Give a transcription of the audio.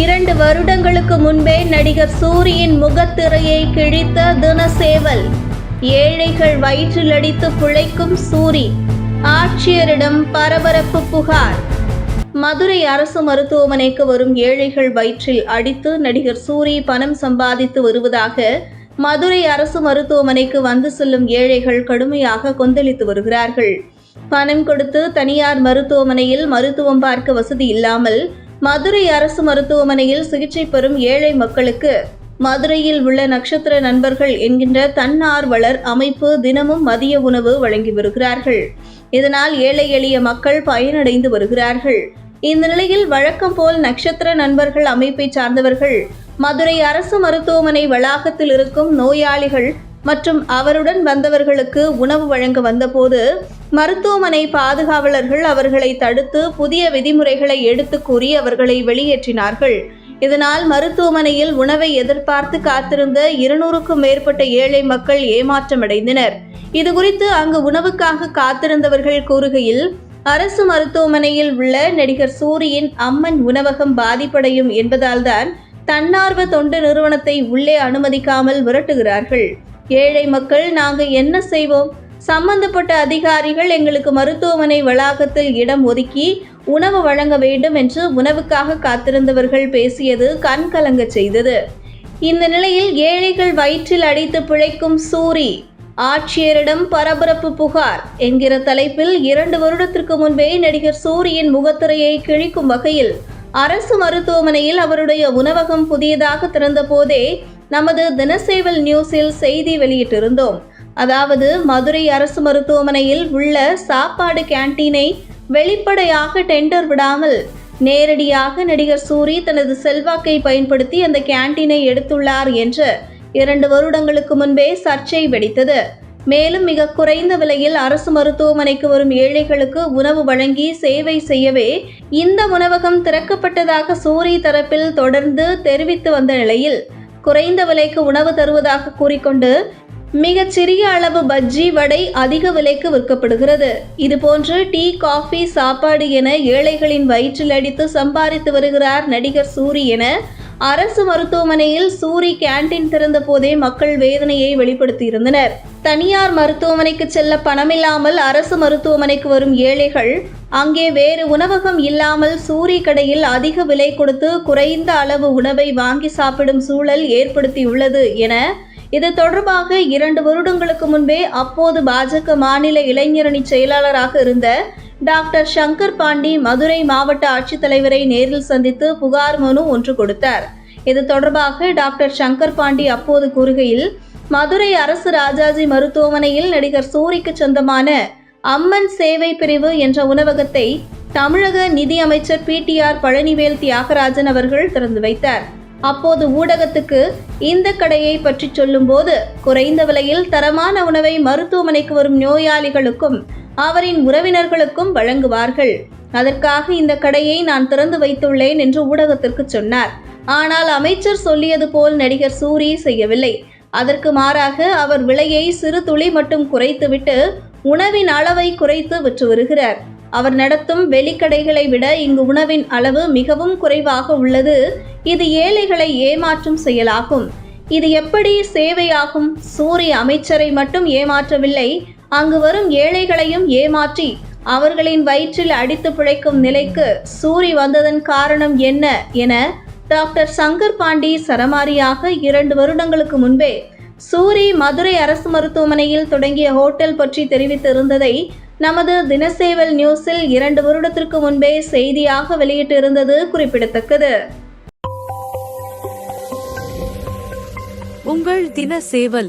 இரண்டு வருடங்களுக்கு முன்பே நடிகர் சூரியின் முகத்திரையை கிழித்த தினசேவல். ஏழைகள் வயிற்றில் அடித்து பிழைக்கும் சூரி. ஆட்சியரிடம் பரபரப்பு புகார். மதுரை அரசு மருத்துவமனைக்கு வரும் ஏழைகள் வயிற்றில் அடித்து நடிகர் சூரி பணம் சம்பாதித்து வருவதாக மதுரை அரசு மருத்துவமனைக்கு வந்து செல்லும் ஏழைகள் கடுமையாக கொந்தளித்து வருகிறார்கள். பணம் கொடுத்து தனியார் மருத்துவமனையில் மருத்துவம் பார்க்க வசதி இல்லாமல் மதுரை அரசு மருத்துவமனையில் சிகிச்சை பெறும் ஏழை மக்களுக்கு மதுரையில் உள்ள நட்சத்திர நண்பர்கள் என்கின்ற தன்னார்வலர் அமைப்பு தினமும் மதிய உணவு வழங்கி வருகிறார்கள். இதனால் ஏழை எளிய மக்கள் பயனடைந்து வருகிறார்கள். இந்த நிலையில் வழக்கம் போல் நட்சத்திர நண்பர்கள் அமைப்பை சார்ந்தவர்கள் மதுரை அரசு மருத்துவமனை வளாகத்தில் இருக்கும் நோயாளிகள் மற்றும் அவருடன் வந்தவர்களுக்கு உணவு வழங்க வந்தபோது மருத்துவமனை பாதுகாவலர்கள் அவர்களை தடுத்து புதிய விதிமுறைகளை எடுத்து கூறி அவர்களை வெளியேற்றினார்கள். இதனால் மருத்துவமனையில் உணவை எதிர்பார்த்து காத்திருந்த இருநூறுக்கும் மேற்பட்ட ஏழை மக்கள் ஏமாற்றமடைந்தனர். இதுகுறித்து அங்கு உணவுக்காக காத்திருந்தவர்கள் கூறுகையில் அரசு மருத்துவமனையில் உள்ள நடிகர் சூரியின் அம்மன் உணவகம் பாதிப்படையும் என்பதால்தான் தன்னார்வ தொண்டு நிறுவனத்தை உள்ளே அனுமதிக்காமல் விரட்டுகிறார்கள். ஏழை மக்கள் நாங்கள் என்ன செய்வோம்? சம்பந்தப்பட்ட அதிகாரிகள் எங்களுக்கு மருத்துவமனை வளாகத்தில் இடம் ஒதுக்கி உணவு வழங்க வேண்டும் என்று உணவுக்காக காத்திருந்தவர்கள் பேசியது கண் கலங்க செய்தது. இந்த நிலையில் ஏழைகள் வயிற்றில் அடித்து பிழைக்கும் சூரி ஆட்சியரிடம் பரபரப்பு புகார் என்கிற தலைப்பில் இரண்டு வருடத்திற்கு முன்பே நடிகர் சூரியின் முகத்திரையை கிழிக்கும் வகையில் அரசு மருத்துவமனையில் அவருடைய உணவகம் புதியதாக திறந்த போதே நமது தினசேவல் நியூஸில் செய்தி வெளியிட்டிருந்தோம். அதாவது மதுரை அரசு மருத்துவமனையில் உள்ள சாப்பாடு கேண்டீனை வெளிப்படையாக டெண்டர் விடாமல் நேரடியாக நடிகர் சூரி தனது செல்வாக்கை பயன்படுத்தி அந்த கேண்டீனை எடுத்துள்ளார் என்று இரண்டு வருடங்களுக்கு முன்பே சர்ச்சை வெடித்தது. மேலும் மிக குறைந்த விலையில் அரசு மருத்துவமனைக்கு வரும் ஏழைகளுக்கு உணவு வழங்கி சேவை செய்யவே இந்த உணவகம் திறக்கப்பட்டதாக சூரி தரப்பில் தொடர்ந்து தெரிவித்து வந்த நிலையில் குறைந்த விலைக்கு உணவு தருவதாக கூறிக்கொண்டு மிகச் சிறிய அளவு பஜ்ஜி வடை அதிக விலைக்கு விற்கப்படுகிறது. இதுபோன்று டீ காஃபி சாப்பாடு என ஏழைகளின் வயிற்றில் அடித்து சம்பாதித்து வருகிறார் நடிகர் சூரி என அரசு மருத்துவமனையில் சூரி கேண்டீன் திறந்த போதே மக்கள் வேதனையை வெளிப்படுத்தியிருந்தனர். தனியார் மருத்துவமனைக்கு செல்ல பணமில்லாமல் அரசு மருத்துவமனைக்கு வரும் ஏழைகள் அங்கே வேறு உணவகம் இல்லாமல் சூரி கடையில் அதிக விலை கொடுத்து குறைந்த அளவு உணவை வாங்கி சாப்பிடும் சூழல் ஏற்படுத்தியுள்ளது என இது தொடர்பாக இரண்டு வருடங்களுக்கு முன்பே அப்போது பாஜக மாநில இளைஞரணி செயலாளராக இருந்த டாக்டர் சங்கர் பாண்டி மதுரை மாவட்ட ஆட்சித்தலைவரை நேரில் சந்தித்து புகார் மனு ஒன்று கொடுத்தார். இது தொடர்பாக டாக்டர் சங்கர் பாண்டி அப்போது கூறுகையில் மதுரை அரசு ராஜாஜி மருத்துவமனையில் நடிகர் சூரிக்கு சொந்தமான அம்மன் சேவை பிரிவு என்ற உணவகத்தை தமிழக நிதியமைச்சர் பிடிஆர் பழனிவேல் தியாகராஜன் அவர்கள் திறந்து வைத்தார். அப்போது ஊடகத்துக்கு இந்த கடையை பற்றி சொல்லும்போது குறைந்த விலையில் தரமான உணவை மருத்துவமனைக்கு வரும் நோயாளிகளுக்கும் அவரின் உறவினர்களுக்கும் வழங்குவார்கள். அதற்காக இந்த கடையை நான் திறந்து வைத்துள்ளேன் என்று ஊடகத்திற்கு சொன்னார். ஆனால் அமைச்சர் சொல்லியது போல் நடிகர் சூரி செய்யவில்லை. அதற்கு மாறாக அவர் விலையை சிறு துளி மட்டும் குறைத்துவிட்டு உணவின் அளவை குறைத்து விற்று வருகிறார். அவர் நடத்தும் வெளிக்கடைகளை விட இங்கு உணவின் அளவு மிகவும் குறைவாக உள்ளது. இது ஏழைகளை ஏமாற்றும் செயலாகும். இது எப்படி சேவையாகும்? சூரிய அமைச்சரை மட்டும் ஏமாற்றவில்லை. அங்கு வரும் ஏழைகளையும் ஏமாற்றி அவர்களின் வயிற்றில் அடித்து பிழைக்கும் நிலைக்கு சூரி வந்ததன் காரணம் என்ன என டாக்டர் சங்கர் பாண்டி சரமாரியாக இரண்டு வருடங்களுக்கு முன்பே சூரி மதுரை அரசு மருத்துவமனையில் தொடங்கிய ஹோட்டல் பற்றி தெரிவித்திருந்ததை நமது தினசேவல் நியூஸில் இரண்டு வருடத்திற்கு முன்பே செய்தியாக வெளியிட்டிருந்தது குறிப்பிடத்தக்கது. உங்கள் தின சேவல்